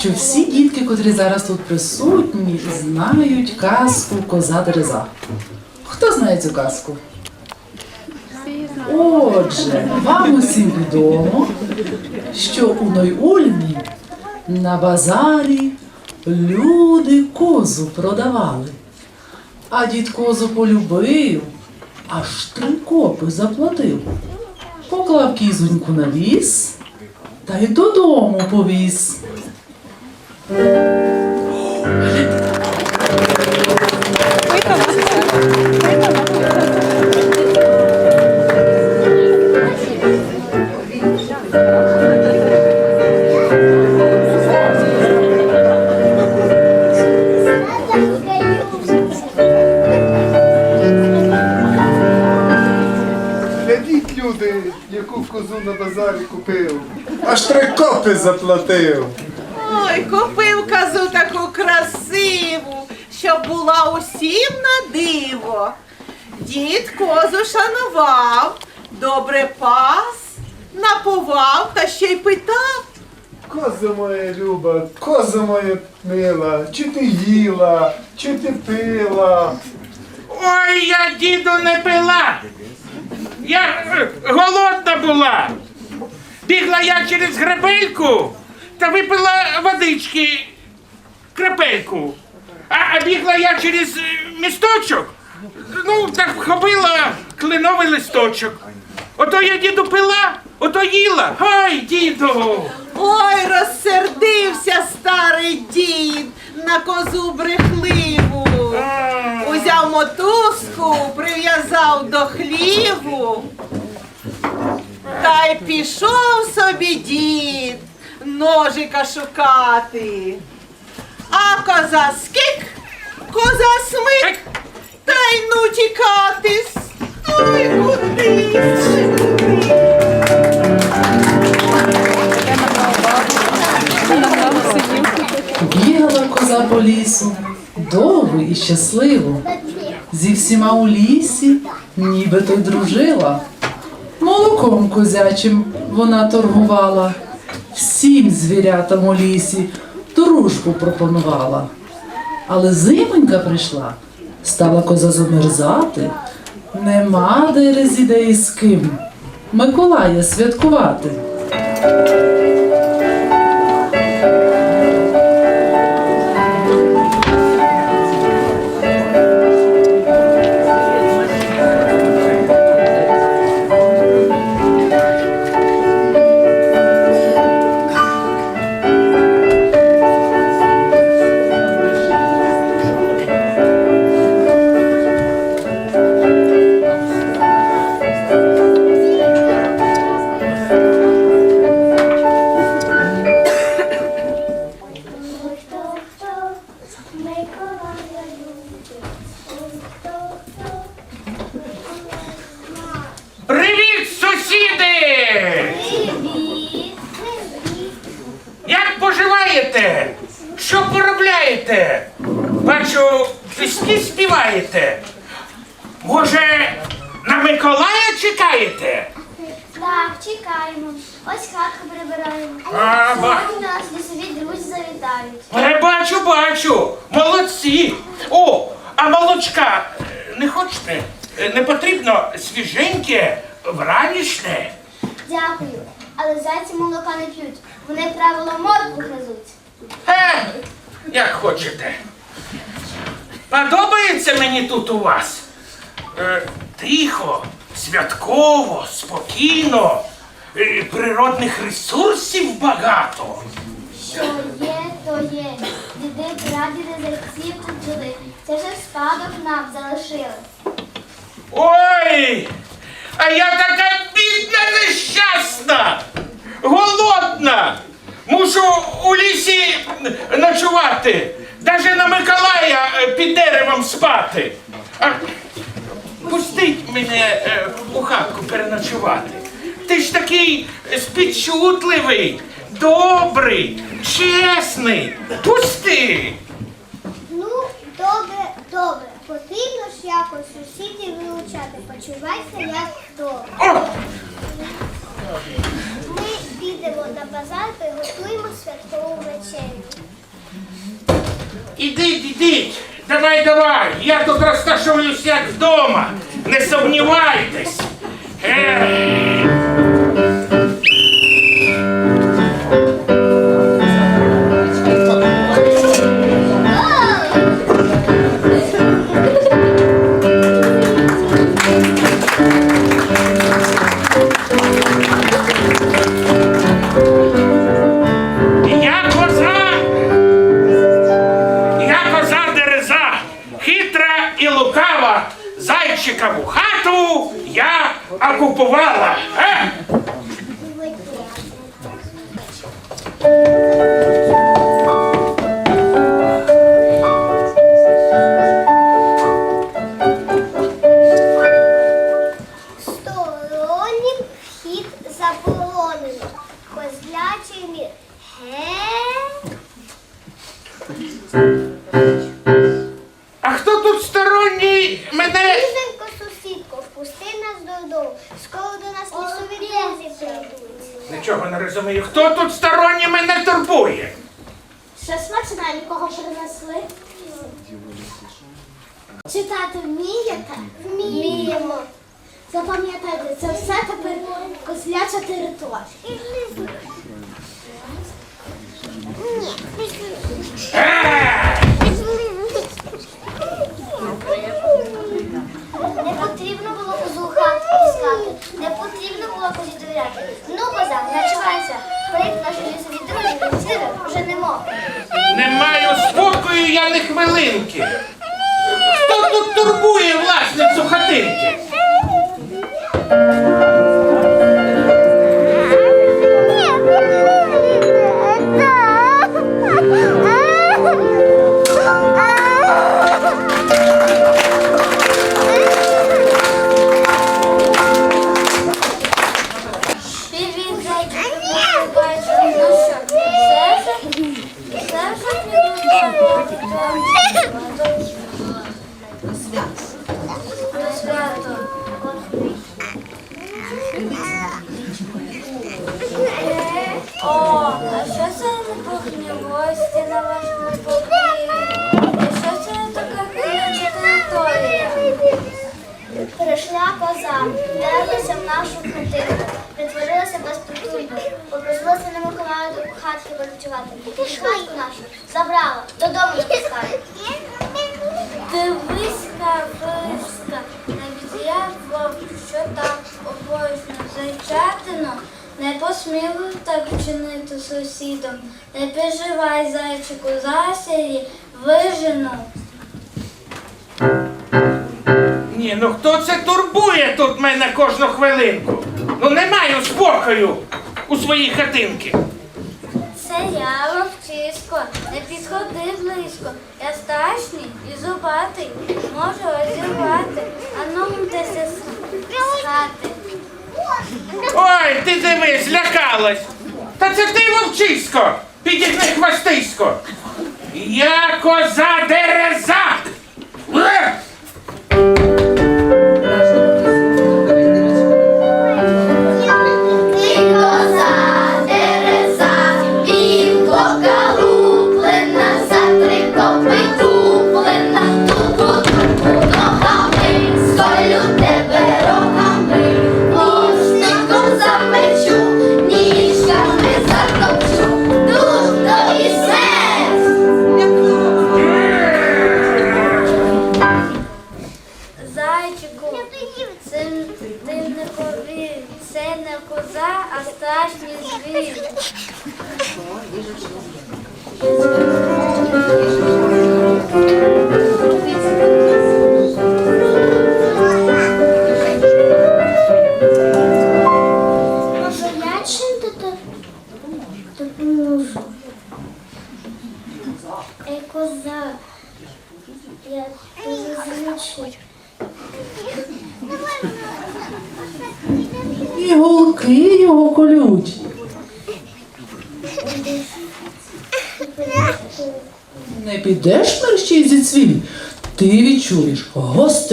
що всі дітки, котрі зараз тут присутні, знають казку Коза Дереза. Хто знає цю казку? Отже, вам усім відомо, що у Нойульмі на базарі люди козу продавали. А дід козу полюбив, аж три копи заплатив. Поклав кізоньку на віз та й додому повіз. Глядіть, люди, яку козу на базарі купив. Аж три копи заплатив. Ой, купив козу таку красиву, щоб була усім на диво. Дід козу шанував, добре пас, напував та ще й питав. Коза моя люба, коза моя мила, чи ти їла, чи ти пила. Ой, я діду не пила. Я е, голодна була. Бігла я через грабельку та випила водички крапельку. А, бігла я через е, місточок. Ну, так вхопила кленовий листочок. Ото я діду пила, ото їла. Ой, діду. Ой, розсердився старий дід на козу брехливу. Узяв мотузку, прив'язав до хліву. Та й пішов собі дід ножика шукати. А коза скик, коза смик, та й ну тікатись. Ой, куди? Бігала коза по лісу, довго і щасливо. Зі всіма у лісі, нібито й дружила. Молоком козячим вона торгувала, всім звірятам у лісі дружбу пропонувала. Але зимонька прийшла, стала коза замерзати, нема де резідеї з ким Миколая святкувати. Молодці. О, а молочка не хочете? Не потрібно свіженьке, вранішне. Дякую. Але зайці молока не п'ють. Вони правило морку гризуть. Е, як хочете. Подобається мені тут у вас. Е, тихо, святково, спокійно, е, природних ресурсів багато. Що є, то є. Діди, прадіди, тут жили. Це вже спадок нам залишили. Ой! А я така бідна нещасна! Голодна! Мушу у лісі ночувати, навіть на Миколая е, під деревом спати. А, пустіть мене е, у хатку переночувати. Ти ж такий спідчутливий, добрий, чесний. Пусти! Ну, добре, добре. Потрібно ж якось сусідів вилучати. Почувайся як хто. Ми підемо на базар, приготуємо святкову вечерю. Ідіть, ідіть, давай, давай, я тут розташуюсь як вдома, не сумнівайтесь. Е. додому. До нас лісові друзі прийдуть. Нічого не розумію. Хто тут сторонній мене турбує? Що смачненького принесли? Читати вмієте? Вміємо. Запам'ятайте, це все тепер козляча територія. Е! Не потрібно було козу в хату не потрібно було козі довіряти. Ну, коза, начувайся, прийти наші лісові друзі, сири вже не мог. Не маю спокою я не хвилинки. Хто тут турбує власницю хатинки? Миколаю до хатки перечувати. І хатку нашу забрала, додому не пускає. Дивись, кависька, навіть я вовк, що так обожнюю зайчатину, не посмілу так вчинити сусідом. Не переживай, зайчику, засірі, вижену. Ні, ну хто це турбує тут мене кожну хвилинку? Ну не маю спокою у своїй хатинки. Це я, вовчисько, не підходи близько. Я страшний і зубатий, можу розірвати, а ну мтеся з хати. Ой, ти дивись, лякалась. Та це ти вовчисько, підігни хвостисько. Я коза дереза.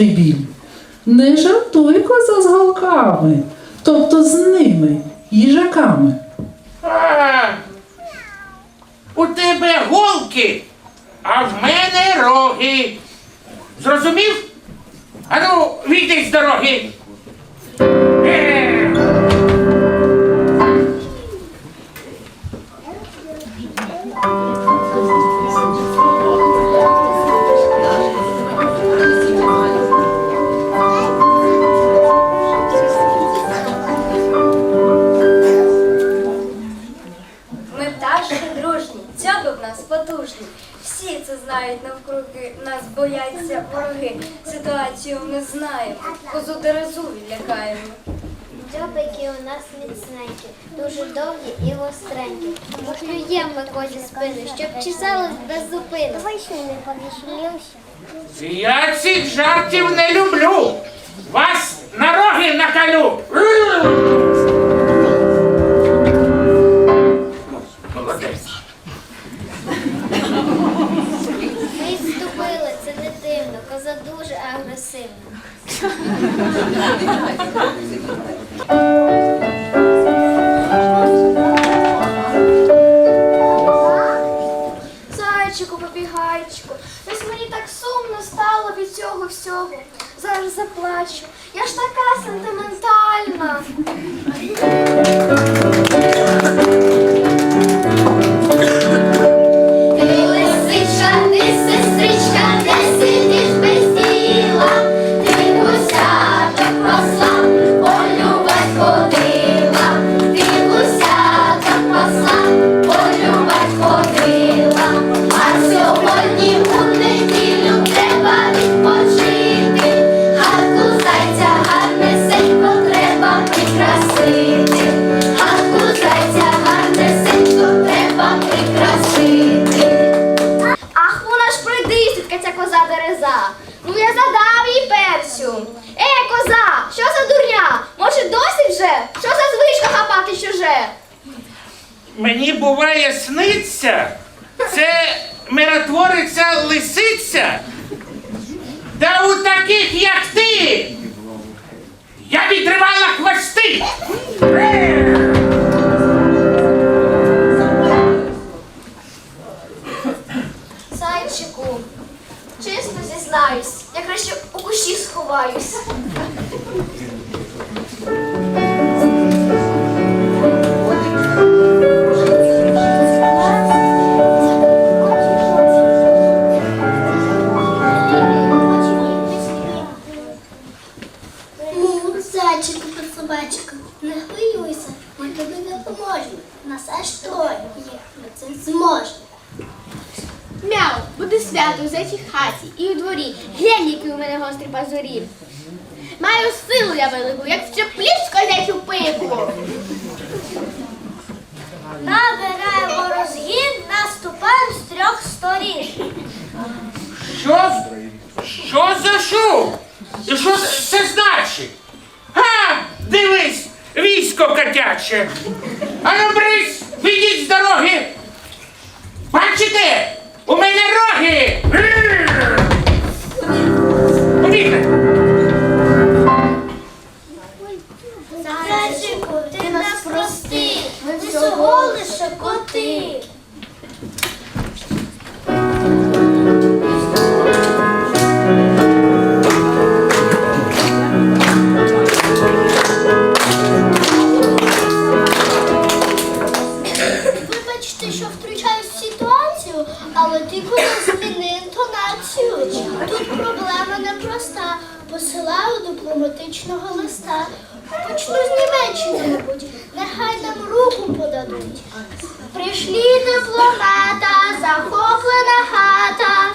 гострий. Не жартуй коза з галками, тобто з ними, їжаками. А, у тебе голки, а в мене роги. Зрозумів? Ану, війди з дороги. руки нас бояться вороги. Ситуацію ми знаємо, козу дерезу відлякаємо. Дзьобики у нас міцненькі, дуже довгі і гостренькі. Поклюємо ми козі спину, щоб чесалось без зупини. Давай ще не повішілівся. Я цих жартів не люблю. мені буває сниться, це миротвориця лисиця. Та у таких, як ти, я відривала хвости. 是 Але ти коли зміни інтонацію. Тут проблема непроста. Посилаю дипломатичного листа. Почну з Німеччини, мабуть, нехай нам руку подадуть. Прийшли дипломата, захоплена хата.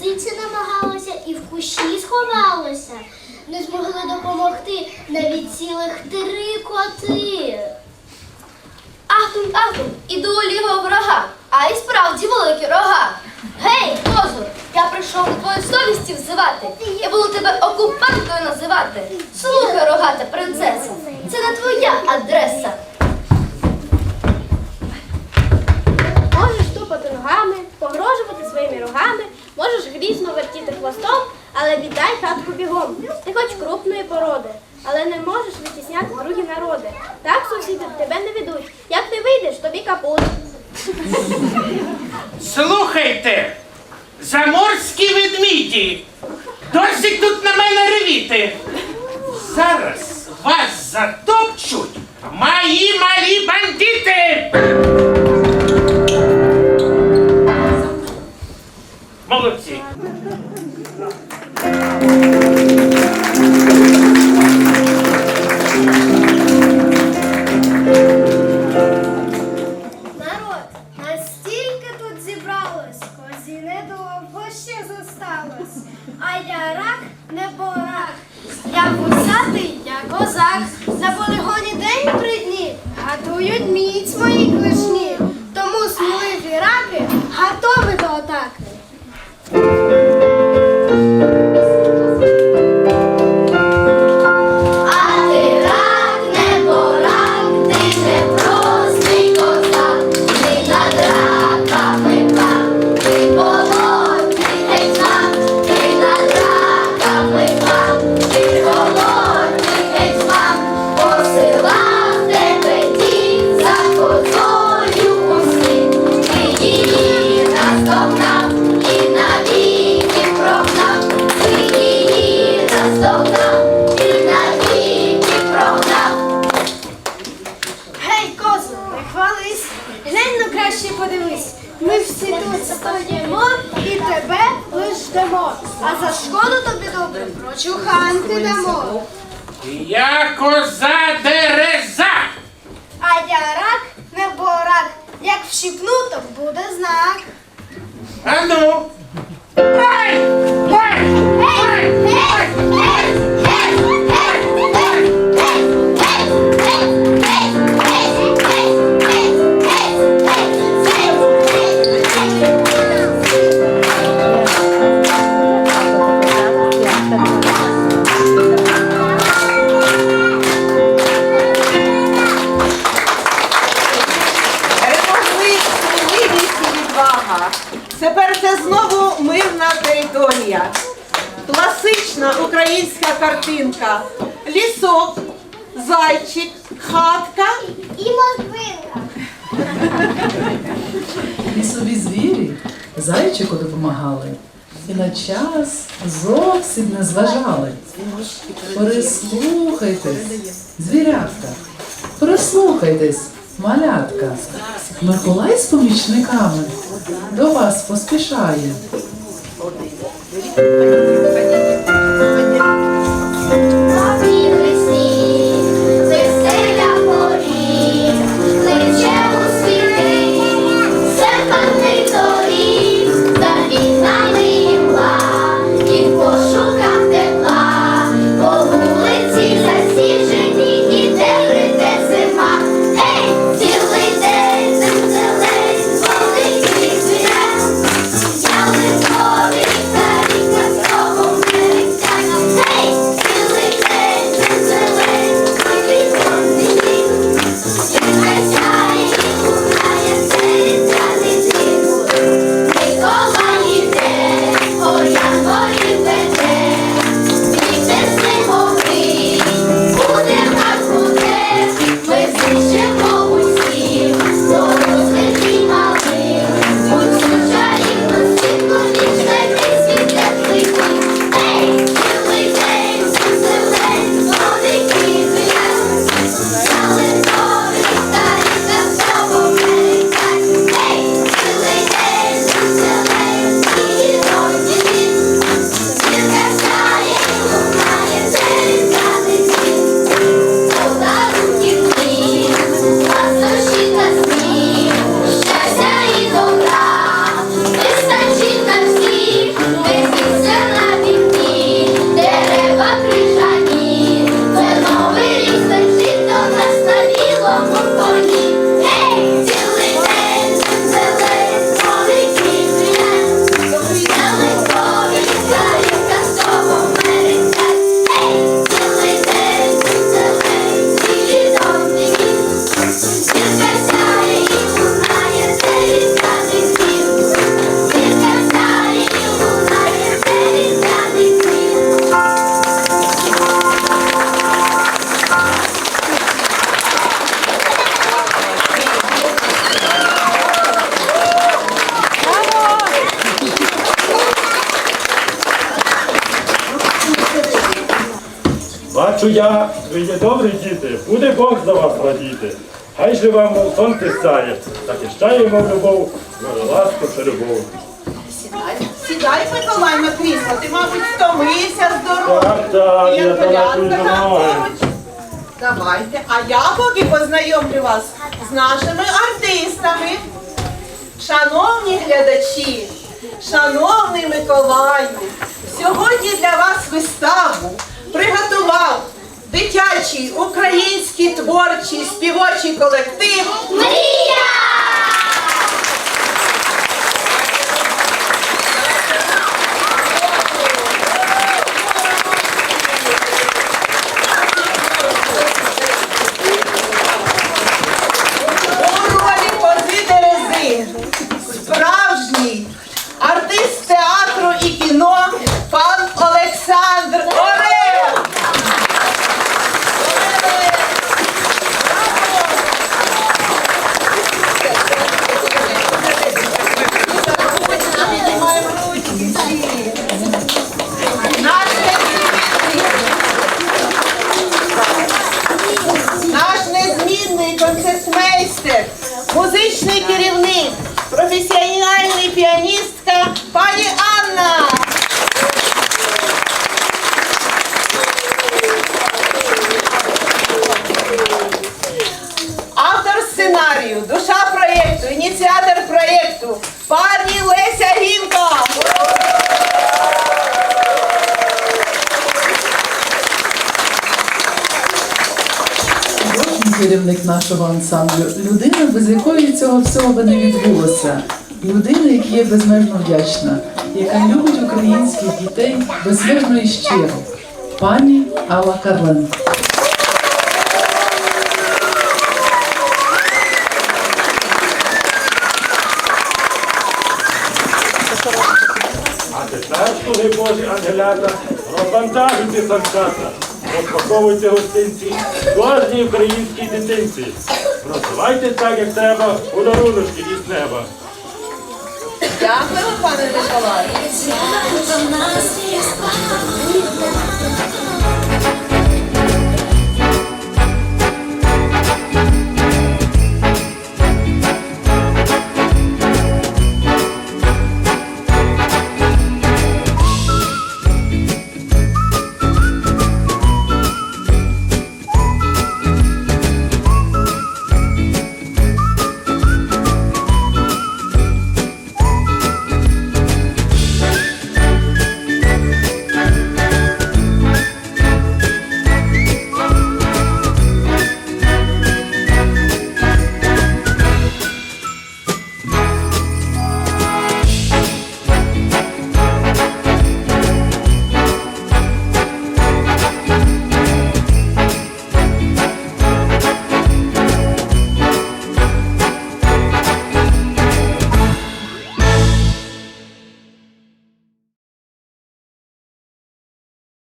Лисиці намагалася і в кущі сховалася. Не змогли допомогти навіть цілих три коти. Ахтун, ахтун, іду у лівого ворога, а й справді великі рога. Гей, козу, я прийшов до твоєї совісті взивати. Я буду тебе окупантою називати. Слухай, рогата принцеса, це не твоя адреса. Можеш тупати ногами, погрожувати своїми рогами, можеш грізно вертіти хвостом, але віддай хатку бігом. Ти хоч крупної породи, але не можеш витісняти другі народи. Так сусіди тебе не ведуть. Як ти вийдеш, тобі капут. Слухайте, заморські ведміді, досить тут на мене ревіти. Зараз вас затопчуть мої малі бандити. Молодці. Народ, настільки тут зібралось, козі недовго ще зосталось. А я рак, не борак. Я вусатий, я козак. На полігоні день три дні готують міць мої клишні. Тому сміливі раки готові до атаки. А лиш. А за шкоду тобі добре прочуханти дамо. Я коза дереза. А я рак, не борак. Як вщипну, то буде знак. А ну. Ай! Ай! Класична українська картинка. Лісок, зайчик, хатка. І морквинка. Лісові звірі зайчику допомагали. І на час зовсім не зважали. Прислухайтесь, звірятка, прислухайтесь, малятка. Миколай з помічниками до вас поспішає. Бачу я, ви є добрі діти, буде Бог за вас радіти. Хай же вам сонце сяє, захищаємо любов, ласку та любов. Сідай, сідай, Миколай, на крісло. Ти, мабуть, втомився з дороги. Так, так, я там знаю. Давайте, а я поки познайомлю вас з нашими артистами. Шановні глядачі, шановний Миколаю, сьогодні для вас виставу приготував дитячий український творчий співочий колектив Мрія! Нашого ансамблю людина, без якої цього всього би не відбулося. Людина, яка є безмежно вдячна, яка любить українських дітей безмежно і щиро. Пані Алла Божі ангелята, розвантажуйте санчата, розпаковуйте гостинці кожній українській дитинці. Просувайте так, як треба, подаруночки із неба. Дякую, пане Миколаю.